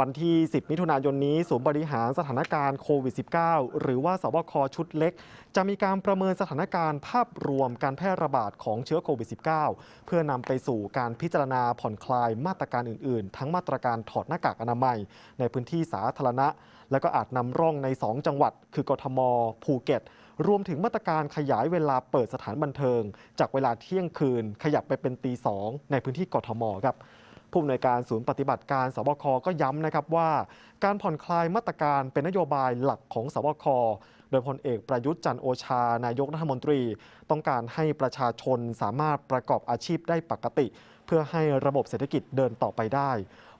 วันที่ 10 มิถุนายนนี้ศูนย์บริหารสถานการณ์โควิด -19 หรือว่าสบคชุดเล็ก จะมีการประเมินสถานการณ์ภาพรวมการแพร่ระบาดของเชื้อโควิด -19 เพื่อนำไปสู่การพิจารณาผ่อนคลายมาตรการอื่น ๆ ทั้งมาตรการถอดหน้ากากอนามัย ในพื้นที่สาธารณะ และก็อาจนำร่องใน 2 จังหวัด คือกทม ภูเก็ตรวมถึงมาตรการขยายเวลาเปิดสถานบันเทิง จากเวลาเที่ยงคืนขยับไปเป็นตีสองในพื้นที่กทมครับ ผู้อำนวยการศูนย์ปฏิบัติการสบคก็ย้ำนะครับว่า การผ่อนคลายมาตรการเป็นนโยบายหลักของสบคโดยพลเอกประยุทธ์จันโอชา นายกรัฐมนตรี ต้องการให้ประชาชนสามารถประกอบอาชีพได้ปกติ เพื่อให้ระบบเศรษฐกิจเดินต่อไปได้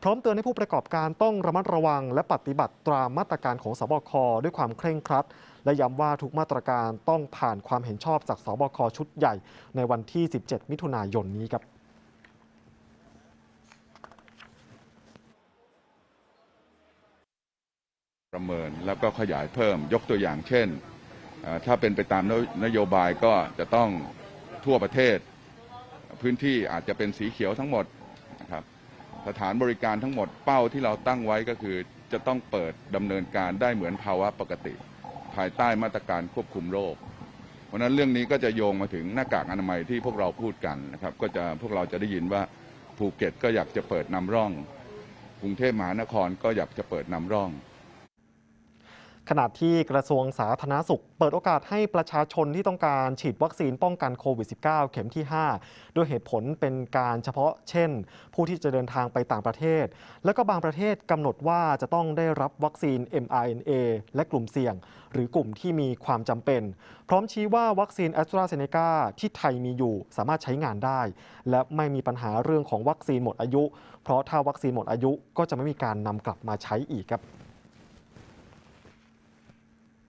พร้อมเตือนให้ผู้ประกอบการต้องระมัดระวัง และปฏิบัติตามมาตรการของสบคด้วยความเคร่งครัด และย้ำว่าทุกมาตรการต้องผ่านความเห็นชอบจากสบคชุดใหญ่ ในวันที่ 17 มิถุนายนนี้ครับ ประเมินแล้วก็ขยายเพิ่มยกตัวอย่างเช่น ถ้าเป็นไปตามนโยบายก็จะต้องทั่วประเทศ พื้นที่อาจจะเป็นสีเขียวทั้งหมดนะครับสถานบริการทั้งหมดเป้าที่เราตั้งไว้ก็คือจะต้องเปิดดำเนินการได้เหมือนภาวะปกติ ภายใต้มาตรการควบคุมโรค เพราะฉะนั้นเรื่องนี้ก็จะโยงมาถึงหน้ากากอนามัยที่พวกเราพูดกันนะครับ ก็จะพวกเราจะได้ยินว่าภูเก็ตก็อยากจะเปิดนำร่อง กรุงเทพมหานครก็อยากจะเปิดนำร่อง ขณะที่กระทรวงสาธารณสุข เปิดโอกาสให้ประชาชนที่ต้องการฉีดวัคซีนป้องกันโควิด -19 เข็มที่ 5 ด้วยเหตุผลเป็นการเฉพาะ เช่น ผู้ที่จะเดินทางไปต่างประเทศ และก็บางประเทศกำหนดว่าจะต้องได้รับวัคซีน mRNA และกลุ่มเสี่ยง หรือกลุ่มที่มีความจำเป็น พร้อมชี้ว่าวัคซีนแอสตราเซเนกาที่ไทยมีอยู่สามารถใช้งานได้ และไม่มีปัญหาเรื่องของวัคซีนหมดอายุ เพราะถ้าวัคซีนหมดอายุก็จะไม่มีการนำกลับมาใช้อีกครับ